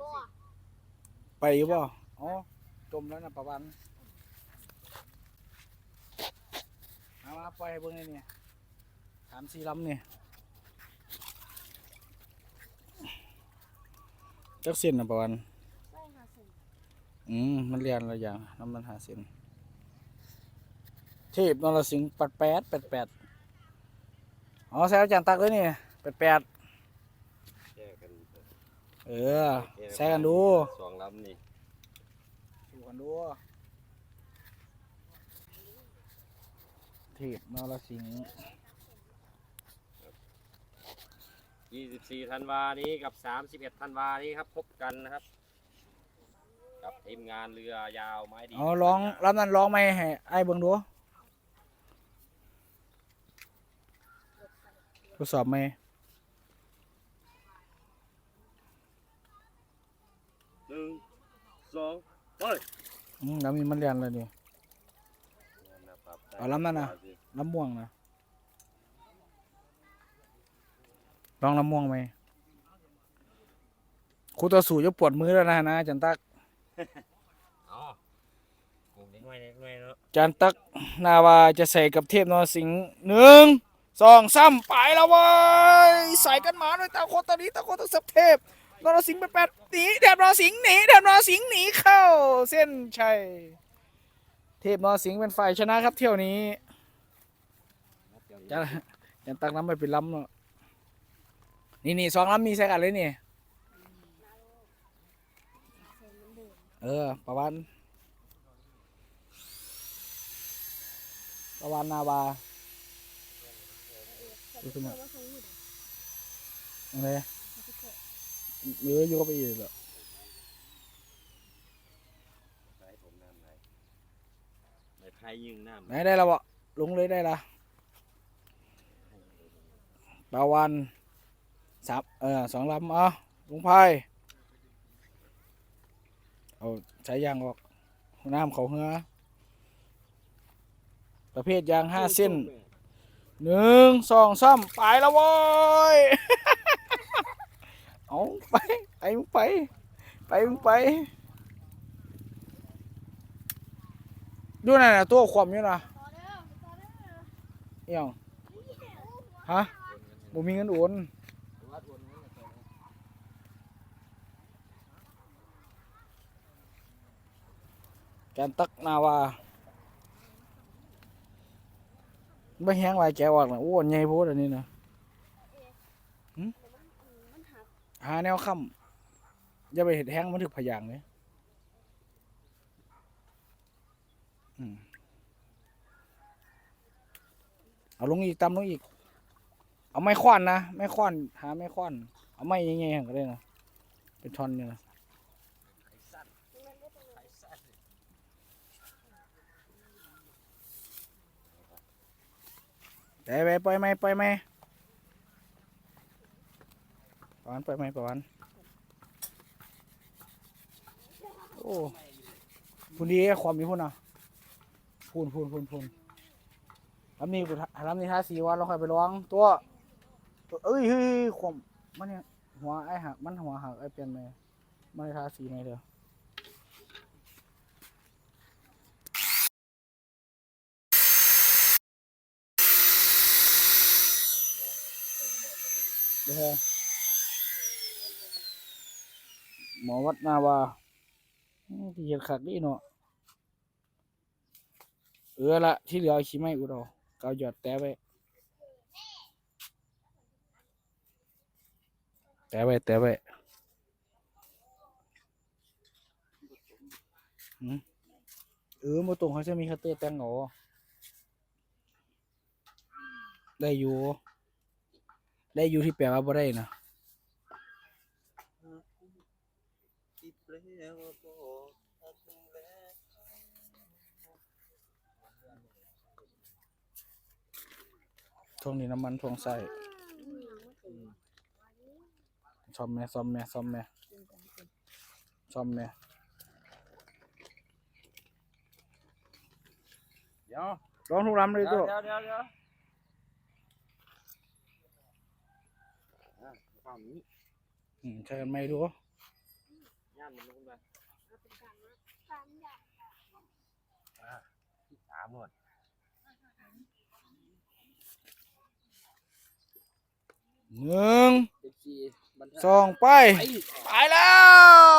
บ่ไปอยู่บ่อ๋อจมแล้วนะประวันเอามาปล่อยให้เบิ่งเลยเนี่ยถามสีลำเนี่ยจักเส้นนะประวันได้หาส้นอืมมันเรียนอะไรอย่างน้ำมันหาเส้นเทพนรสิงห์แปดแปดแปดแปดอ๋อใส่อาจารย์ตักเลยนี่แปดแปดแก้กัน เออใส่กันดูสองลำนี่ดูกันดูเทพนรสิงห์24ธันวานี้กับ 31ธันวานี้ครับพบกันนะครับ กับทีมงานเรือยาวไม้ดีเอาร้องรับนั้นร้องไหมให้ไอ้เบิ่งดูทดสอบไหม หนึ่ง สองไปอืมแล้วมีมันเรียนอะไรนี่เอาลำนั้นน่ะ น้ำม่วงนะลองน้ำม่วงไหมครูต่อสู้จะปวดมือแล้วนะนะอาจันตักอ๋อกูเล็กน้อยเล็กน้อยเนาะจันตักนาวาจะใส่กับเทพนรสิงห์หนึ่งสองสามไปแล้วเว้ยใส่กันมาด้วยตาโคตรตอนนี้ตาโคตรสับเทพ นรสิงห์เป็นแปดหนีเทพนรสิงห์หนีเทพนรสิงห์หนีเข้า เส้นชัยเทพนรสิงห์เป็นฝ่ายชนะครับเที่ยวนี้จันจันตักน้ำไปเป็นล้ำเนาะนี่นี่สองล้ำมีใส่กันเลยนี่เส้นมันเดิมเออประวันประวันนาวาดูขึ้นมาว่าเขาอยู่อะไรเขาจะเกิด เยอะอยู่ก็ไปอีกแล้วใส่ผมน้ำไหนในไพ่ยิงน้ำไหนได้แล้วบ่ลงเลยได้ละประวันสามเออสองลำเอะลุงพายเอาใช้ยางออกน้ำเขาเหือประเภทยางห้าเส้นหนึ่งสองสามไปแล้วโว้ย เอาไปไปมึงไป ไปมึงไป ดูนั่นนะตัวความอยู่นะเอี่ยงฮะบ่มีเงินโอนแกนตักนาวาไม่แห้งไรแกวออกนะโอ้ใหญ่โพดอันนี้นะ มัน หาแนวค้ำอย่าไปเห็ดแห้งมันถึกพยางเลยเอาลงอีกตำลงอีก เอาไม้ค้อนนะไม้ค้อนหาไม้ค้อนเอาไม้ยังไงก็ได้นะเป็นท่อนนี่นะไปไปปไหมปไหมประ วันปไหมประวัน โอ้พูนดีความมีพูนอะพูนพูนพูนพูนลำนี้กูทำลำนี้ท่าสีวันเราค่อยไปร้องตัวตัวเอ้ยเฮ้ยความมันเนี่ยหัวไอ้หักมันหัวหักไอ้เปลี่ยนไหมมันได้ท่าสีไหมเด้อเด้อ หมอวัดนาวาที่เห็ดขักนี่เนาะเออละที่เหลือเอาขี้ไม้กูดอกเกาหยอดแตะไว้แตะไว้แตะไว้หืมเออมาตรงเขาจะมีคัตเตอร์แตงหรอได้อยู่ ได้อยู่ที่แปลว่าบ่ได้นะ ช่วงนี้น้ำมันช่วงใส่ซ่อมแม่ซ่อมแม่ซ่อมแม่ซ่อมแม่เดี๋ยวลองทุกลำเลยเดี๋ตัยววเดี๋ยวเดี๋ยวเดี๋ยวอะฝั่งนี้อืมใช่กันไหมดู ย่านมันลงมาสามอย่างที่สามหมดหนึ่งเอฟซีบันสองไปไป ไปแล้ว